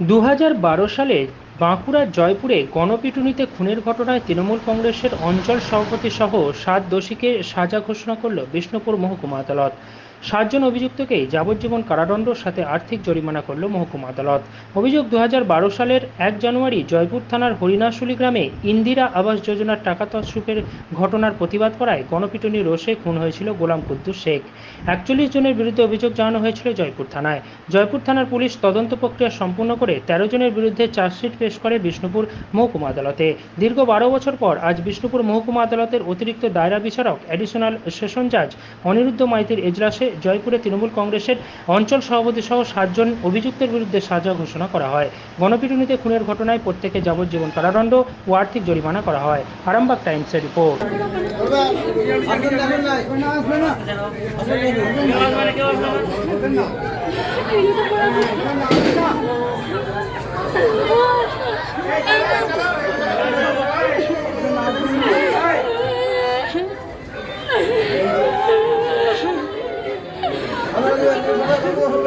দু হাজার বারো সালে বাঁকুড়ার জয়পুরে গণপিটুনিতে খুনের ঘটনায় তৃণমূল কংগ্রেসের অঞ্চল সভাপতি সহ সাত দোষীকে সাজা ঘোষণা করল বিষ্ণুপুর মহকুমা আদালত। সাতজন অভিযুক্তকেই যাবজ্জীবন কারাদণ্ড, সাথে আর্থিক জরিমানা করল মহকুমা আদালত। অভিযোগ দু হাজার বারো সালের এক জানুয়ারি জয়পুর থানার হরিণাশুলি গ্রামে ইন্দিরা আবাস যোজনার টাকা তছরূপের ঘটনার প্রতিবাদ করায় গণপিটুনি রোষে খুন হয়েছিল গোলাম কুদ্দুস শেখ। একচল্লিশ জনের বিরুদ্ধে অভিযোগ জানানো হয়েছিল জয়পুর থানায়। জয়পুর থানার পুলিশ তদন্ত প্রক্রিয়া সম্পূর্ণ করে তেরো জনের বিরুদ্ধে চার্জশিট পেশ করে বিষ্ণুপুর মহকুমা আদালতে। দীর্ঘ বারো বছর পর আজ বিষ্ণুপুর মহকুমা আদালতের অতিরিক্ত দায়রা বিচারক অ্যাডিশনাল সেশন জাজ অনিরুদ্ধ মাইতির এজলাসে জয়পুরে তৃণমূল কংগ্রেসের অঞ্চল সভাপতি সহ সাতজন অভিযুক্তের বিরুদ্ধে সাজা ঘোষণা করা হয়। গণপিটুনিতে খুনের ঘটনায় প্রত্যেকে যাবজ্জীবন কারাদণ্ড ও আর্থিক জরিমানা করা হয়। আরামবাগ টাইমসের রিপোর্ট। Ben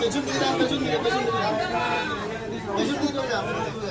পেছন দিকে যান পেছন দিকে পেছন দিকে যান পেছন দিকে চলে যান পেছন দিকে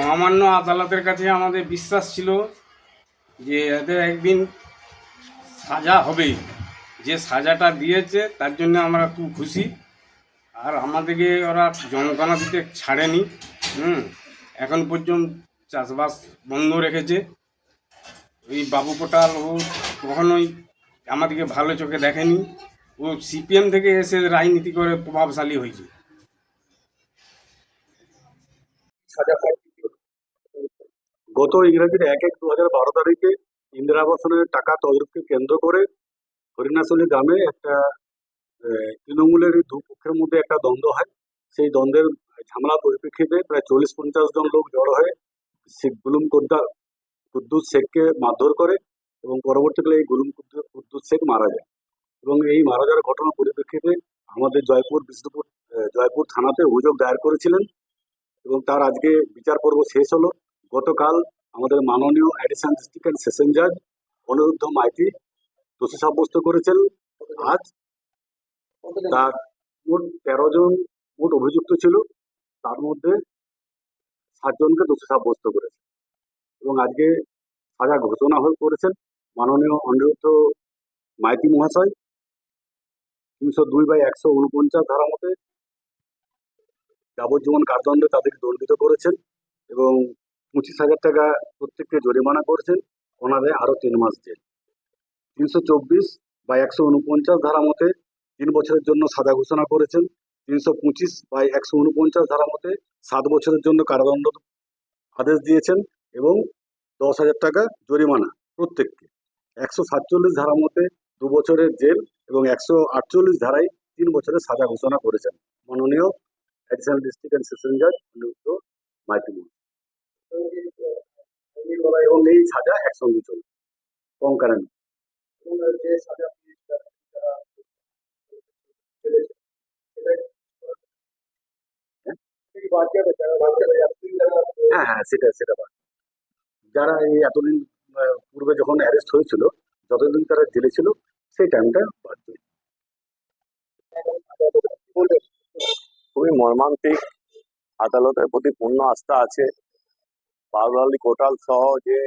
মহামান্য আদালতের কাছে আমাদের বিশ্বাস ছিল যে এদের একদিন সাজা হবেই যে সাজাটা দিয়েছে, তার জন্য আমরা খুব খুশি। আর আমাদেরকে ওরা যন্ত্রণা দিতে ছাড়েনি, হুম? এখন পর্যন্ত চাষবাস বন্ধ রেখেছে। ওই বাবু কোটাল ও কখনোই আমাদেরকে ভালো চোখে দেখেনি। ও সিপিএম থেকে এসে রাজনীতি করে প্রভাবশালী হয়েছে। গত ইংরেজির এক এক দু হাজার বারো তারিখে ইন্দিরা আবাসনের টাকা তদরূপকে কেন্দ্র করে হরিণাশলী গ্রামে একটা তৃণমূলের দু পক্ষের মধ্যে একটা দ্বন্দ্ব হয়। সেই দ্বন্দ্বের ঝামেলা পরিপ্রেক্ষিতে প্রায় চল্লিশ পঞ্চাশ জন লোক জড়ো হয়ে শেখ গুলুম কুদ্দা, কুদ্দুস শেখকে মারধর করে এবং পরবর্তীকালে এই গুলুম কুদ্দু- কুদ্দুস শেখ মারা যায়। এবং এই মারা যাওয়ার ঘটনার পরিপ্রেক্ষিতে আমাদের জয়পুর, বিষ্ণুপুর জয়পুর থানাতে অভিযোগ দায়ের করেছিলেন এবং তার আজকে বিচার পর্ব শেষ হলো। গতকাল আমাদের মাননীয় অ্যাডিশন ডিস্ট্রিক্ট অ্যান্ড সেশন জাজ অনিরুদ্ধ মাইতি দোষী সাব্যস্ত করেছেন। আজ তার মোট তেরো জন মোট অভিযুক্ত ছিল, তার মধ্যে সাতজনকে দোষী সাব্যস্ত করেছে এবং আজকে সাজা ঘোষণা হয়ে করেছেন মাননীয় অনিরুদ্ধ মাইতি মহাশয়। তিনশো দুই বাই একশো উনপঞ্চাশ ধারা মতে যাবজ্জীবন কারাদণ্ডে তাদেরকে দণ্ডিত করেছেন এবং পঁচিশ হাজার টাকা প্রত্যেককে জরিমানা করেছেন ওনাদের আরও তিন মাস জেল। তিনশো চব্বিশ বা একশো উনপঞ্চাশ ধারা মতে তিন বছরের জন্য সাজা ঘোষণা করেছেন, তিনশো পঁচিশ বা একশো উনপঞ্চাশ ধারা মতে সাত বছরের জন্য কারাদণ্ড আদেশ দিয়েছেন এবং দশ হাজার টাকা জরিমানা প্রত্যেককে। একশো সাতচল্লিশ ধারা মতে দু বছরের জেল এবং একশো আটচল্লিশ ধারায় তিন বছরের সাজা ঘোষণা করেছেন। মাননীয় অ্যাডিশনাল ডিস্ট্রিক্ট অ্যান্ড সেশন জাজ অনিরুদ্ধ মাইতি এবং এই সাজা একসঙ্গে চলবে কঙ্কারানি যে সাজা হ্যাঁ হ্যাঁ সেটা সেটা। যারা এই এতদিন পূর্বে যখন অ্যারেস্ট হয়েছিল যতদিন তারা জেলে ছিল সেই টাইমটা বাদ খুবই মর্মান্তিক, আদালতের প্রতি পূর্ণ আস্থা আছে বাউলালি কোটাল সহ যে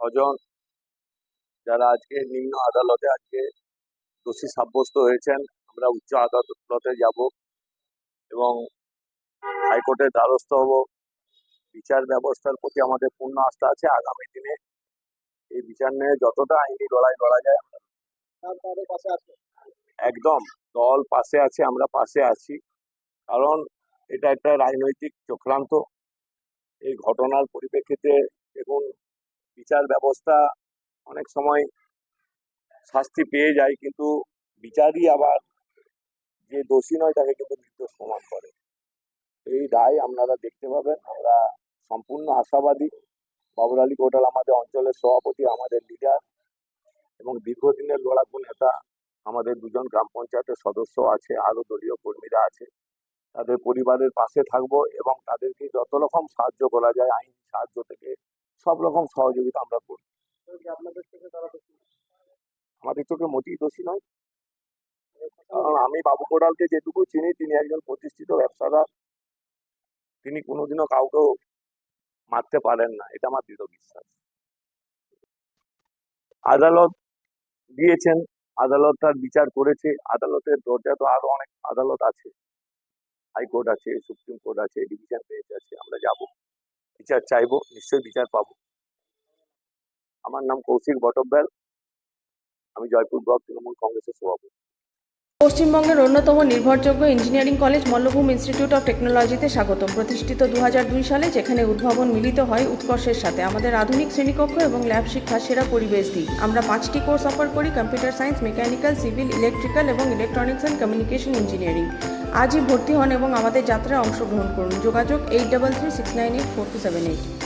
ছজন যারা আজকে নিম্ন আদালতে আজকে দোষী সাব্যস্ত হয়েছেন আমরা উচ্চ আদালতে যাব এবং হাইকোর্টের দ্বারস্থ হব। বিচার ব্যবস্থার প্রতি আমাদের পূর্ণ আস্থা আছে। আগামী দিনে এই বিচার নিয়ে যতটা আইনি লড়াই লড়া যায় আমরা একদম দল পাশে আছে আমরা পাশে আছি। কারণ এটা একটা রাজনৈতিক চক্রান্ত। এই ঘটনার পরিপ্রেক্ষিতে দেখুন, বিচার ব্যবস্থা অনেক সময় শাস্তি পেয়ে যায়, কিন্তু বিচারই আবার যে দোষী নয় তাকে কিন্তু নির্দোষ প্রমাণ করে। এই রায় আপনারা দেখতে পাবেন। আমরা সম্পূর্ণ আশাবাদী। বাবুর আলী কোটাল আমাদের অঞ্চলের সভাপতি, আমাদের লিডার এবং দীর্ঘদিনের লড়াকু নেতা, আমাদের দুজন গ্রাম পঞ্চায়েতের সদস্য আছে আরও দলীয় কর্মীরা আছে। তাদের পরিবারের পাশে থাকব এবং তাদেরকে যত রকম সাহায্য করা যায়, আইনি সাহায্য থেকে সব রকম সহযোগিতা আমরা করব। আমাদের চোখে মোটেই দোষী নয়। কারণ আমি বাবু কোড়ালকে যেটুকু চিনি, তিনি একজন প্রতিষ্ঠিত ব্যবসাদার। তিনি কোনোদিনও কাউকেও মারতে পারেন না, এটা আমার দৃঢ় বিশ্বাস। আদালত দিয়েছেন, আদালত তার বিচার করেছে। আদালতের দরজা তো আরও অনেক আদালত আছে। হাইকোর্ট আছে সুপ্রিম কোর্ট আছে ডিভিশন বেঞ্চ আছে, আমরা যাব। বিচার চাইব, নিশ্চয়ই বিচার পাবো। আমার নাম কৌশিক বটব্যাল আমি জয়পুর ব্লক তৃণমূল কংগ্রেসের সভাপতি। পশ্চিমবঙ্গের অন্যতম নির্ভরযোগ্য engineering college Mallabhum institute of টেকনোলজিতে স্বাগতম। প্রতিষ্ঠিত দু হাজার দুই সালে যেখানে উদ্ভাবন মিলিত হয় উৎকর্ষের সাথে। আমাদের আধুনিক শ্রেণীকক্ষ এবং ল্যাব শিক্ষা সেরা পরিবেশ দিই আমরা পাঁচটি কোর্স অফার করি, computer science, mechanical, civil, electrical এবং ইলেকট্রনিক্স অ্যান্ড কমিউনিকেশন ইঞ্জিনিয়ারিং। আজই ভর্তি হন এবং আমাদের যাত্রায় অংশগ্রহণ করুন। যোগাযোগ eight double three six nine eight four two seven eight